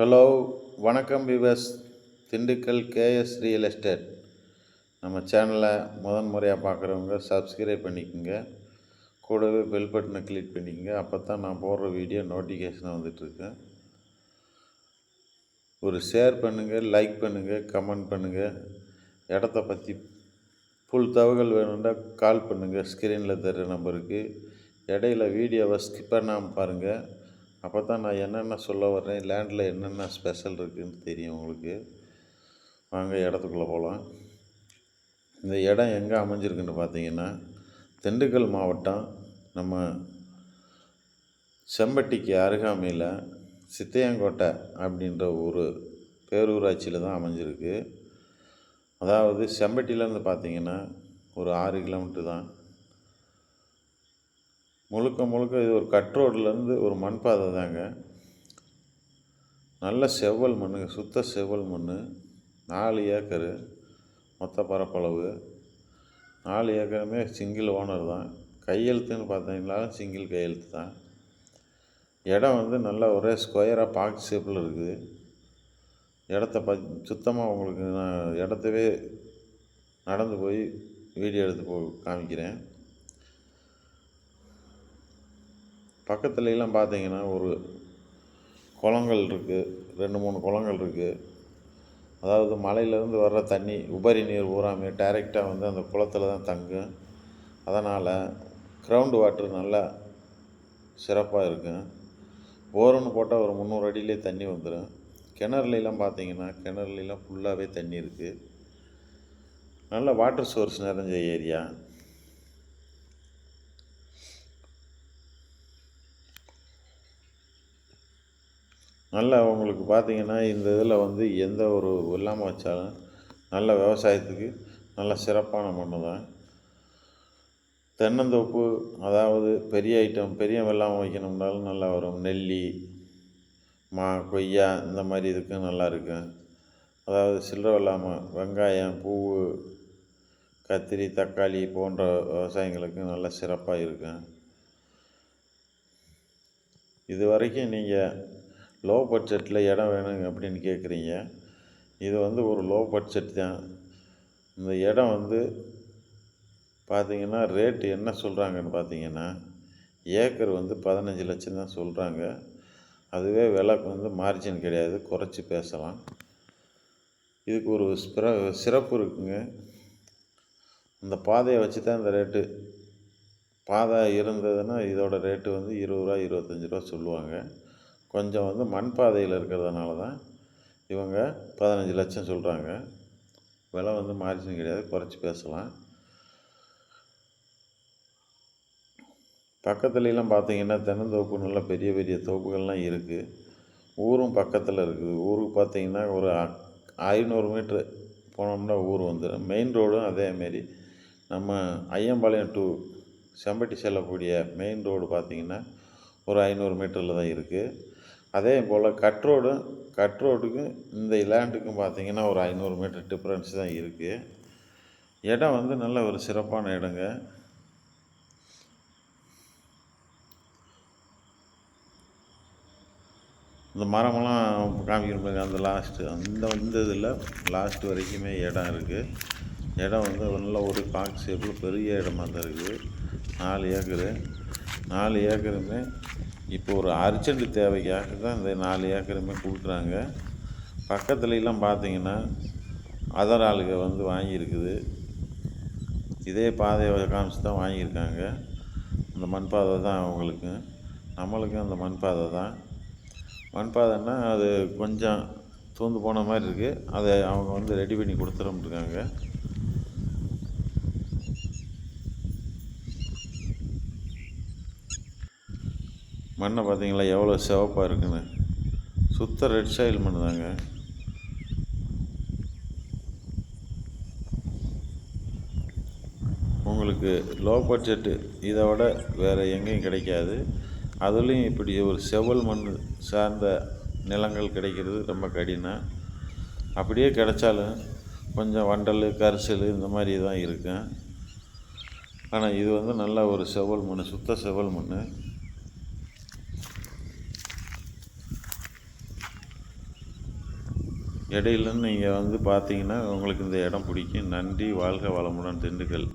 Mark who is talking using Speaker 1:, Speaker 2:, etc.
Speaker 1: Hello வணக்கம் விவஸ் Dindigul K S real estate நம்ம சேனலை முதன் முறையாக பார்க்குறவங்க சப்ஸ்கிரைப் பண்ணிக்கோங்க. கூடவே பெல் பட்டனை கிளிக் பண்ணிக்கோங்க. அப்போ தான் நான் போடுற வீடியோ நோட்டிஃபிகேஷன் வந்துட்டுருக்கேன் ஒரு ஷேர் பண்ணுங்கள் லைக் பண்ணுங்கள் கமெண்ட் பண்ணுங்கள் இடத்த பற்றி ஃபுல் தகவல் வேணும்னா கால் பண்ணுங்கள் ஸ்க்ரீனில் தர்ற நம்பருக்கு இடையில வீடியோவை ஸ்கிப் பண்ணாமல் பாருங்கள் அப்போ தான் நான் என்னென்ன சொல்ல வர்றேன் லேண்டில் என்னென்ன ஸ்பெஷல் இருக்குதுன்னு தெரியும் உங்களுக்கு. வாங்க இடத்துக்குள்ளே போகலாம் இந்த இடம் எங்கே அமைஞ்சிருக்குன்னு பார்த்தீங்கன்னா திண்டுக்கல் மாவட்டம் நம்ம செம்பட்டிக்கு அருகாமையில் சித்தையங்கோட்டை அப்படின்ற ஒரு பேரூராட்சியில் தான் அமைஞ்சிருக்கு. அதாவது செம்பட்டியிலேருந்து பார்த்தீங்கன்னா ஒரு ஆறு கிலோமீட்டர் தான். முழுக்க முழுக்க இது ஒரு கட்ரோட்லேருந்து ஒரு மண் பாதை தாங்க. நல்ல செவ்வல் மண்ணுங்க சுத்த செவ்வல் மண் நாலு ஏக்கரு மொத்த பரப்பளவு. நாலு ஏக்கருமே சிங்கிள் ஓனர் தான். கையெழுத்துன்னு பார்த்தீங்கன்னா சிங்கிள் கையெழுத்து தான். இடம் வந்து நல்லா ஒரே ஸ்கொயராக பாக்ஸ் ஷேப்பில் இருக்குது. இடத்த ப சுத்தமாக உங்களுக்கு நான் இடத்தவே நடந்து போய் வீடியோ எடுத்து போ காமிக்கிறேன். பக்கத்துலலாம் பார்த்தீங்கன்னா ஒரு குளங்கள் இருக்குது ரெண்டு மூணு குளங்கள் இருக்குது அதாவது மலையிலேருந்து வர்ற தண்ணி உபரி நீர் பூராமே டைரெக்டாக வந்து அந்த குளத்தில் தான் தங்கும். அதனால் கிரவுண்டு வாட்டர் நல்லா சிறப்பாக இருக்கும் போருன்னு போட்டால் ஒரு முந்நூறு அடியிலே தண்ணி வந்துடும் கிணறுலாம் பார்த்தீங்கன்னா கிணறுலாம் ஃபுல்லாகவே தண்ணி இருக்குது நல்ல வாட்டர் சோர்ஸ் நிறைஞ்ச ஏரியா நல்ல உங்களுக்கு பார்த்தீங்கன்னா இந்த இதில் வந்து எந்த ஒரு வெள்ளாமை வச்சாலும் நல்ல விவசாயத்துக்கு நல்ல சிறப்பான மண்ணு தான். தென்னந்தோப்பு அதாவது பெரிய ஐட்டம் பெரிய வெள்ளாமை வைக்கணும்னாலும் நல்லா வரும். நெல்லி மா கொய்யா இந்த மாதிரி இதுக்கும் நல்லா இருக்கும் அதாவது சில்லற வெள்ளாமை வெங்காயம் பூ கத்திரி தக்காளி போன்ற விவசாயங்களுக்கு நல்ல சிறப்பாக இருக்கும் இது வரைக்கும் நீங்கள் லோ பட்ஜெட்டில் இடம் வேணுங்க அப்படின்னு கேட்குறீங்க. இது வந்து ஒரு லோ பட்ஜெட் தான். இந்த இடம் வந்து பார்த்திங்கன்னா ரேட்டு என்ன சொல்கிறாங்கன்னு பார்த்தீங்கன்னா ஏக்கர் வந்து பதினஞ்சு லட்சம் தான் சொல்கிறாங்க அதுவே விலைக்கு வந்து மார்ஜின் கிடையாது குறைச்சி பேசலாம். இதுக்கு ஒரு ஸ்பிர சிறப்பு இருக்குங்க. இந்த பாதையை வச்சு தான் இந்த ரேட்டு பாதை இருந்ததுன்னா இதோட ரேட்டு வந்து இருபது ரூபா இருபத்தஞ்சி ரூபா சொல்லுவாங்க. கொஞ்சம் வந்து மண் பாதையில் இருக்கிறதுனால தான் இவங்க பதினஞ்சு லட்சம் சொல்கிறாங்க விலை வந்து மார்ஜின் கிடையாது. குறைச்சி பேசலாம். பக்கத்துலலாம் பார்த்தீங்கன்னா தென்னந்தோப்பு நல்ல பெரிய பெரிய தோப்புகள்லாம் இருக்குது ஊரும் பக்கத்தில் இருக்குது. ஊருக்கு பார்த்தீங்கன்னா ஒரு ஐநூறு மீட்ரு போனோம்னா ஊர் வந்துடும் மெயின் ரோடும் அதேமாரி நம்ம ஐயம்பாளையம் டு செம்பட்டி செல்லக்கூடிய மெயின் ரோடு பார்த்திங்கன்னா ஒரு ஐநூறு மீட்டரில் தான் இருக்குது அதே போல் கட்ரோடும் கட்ரோடுக்கும் இந்த லேண்டுக்கும் பார்த்திங்கன்னா ஒரு ஐநூறு மீட்டர் டிஃப்ரென்ஸ் தான் இருக்குது இடம் வந்து நல்ல ஒரு சிறப்பான இடங்க. இந்த மரமெல்லாம் காமிக்கணும் அந்த லாஸ்ட்டு அந்த இந்த இதில் லாஸ்ட் வரைக்குமே இடம் இருக்குது இடம் வந்து நல்ல ஒரு பாக் ஷேப்பில் பெரிய இடமா தான் இருக்குது நாலு ஏக்கரு. நாலு ஏக்கருமே இப்போ ஒரு அர்ஜென்ட் தேவைக்காக தான் இந்த நாலு ஏக்கருமே கொடுக்குறாங்க. பக்கத்துலலாம் பார்த்தீங்கன்னா அதர் ஆளுக வந்து வாங்கியிருக்குது. இதே பாதையை காமிச்சு தான் வாங்கியிருக்காங்க. அந்த மண் பாதை தான் அவங்களுக்கு. நம்மளுக்கும் அந்த மண் பாதை தான். மண் பாதைன்னா அது கொஞ்சம் தூந்து போன மாதிரி இருக்குது அதை அவங்க வந்து ரெடி பண்ணி கொடுத்துருந்துருக்காங்க மண்ணை பார்த்தீங்களா? எவ்வளோ சிவப்பாக இருக்குன்னு. சுத்த ரெட் சாயில் மண் தாங்க உங்களுக்கு லோ பட்ஜெட்டு இதை விட வேறு எங்கேயும் கிடைக்காது. அதுலேயும் இப்படி ஒரு செவல் மண் சார்ந்த நிலங்கள் கிடைக்கிறது ரொம்ப கடினம். அப்படியே கிடைச்சாலும் கொஞ்சம் வண்டல் கரிசல் இந்த மாதிரி தான் இருக்கும். ஆனால் இது வந்து நல்ல ஒரு செவல் மண் சுத்த செவல் மண் இடையில நீங்கள் வந்து பார்த்தீங்கன்னா உங்களுக்கு இந்த இடம் பிடிக்கும். நன்றி வாழ்க வளமுடன் திண்டுக்கல்.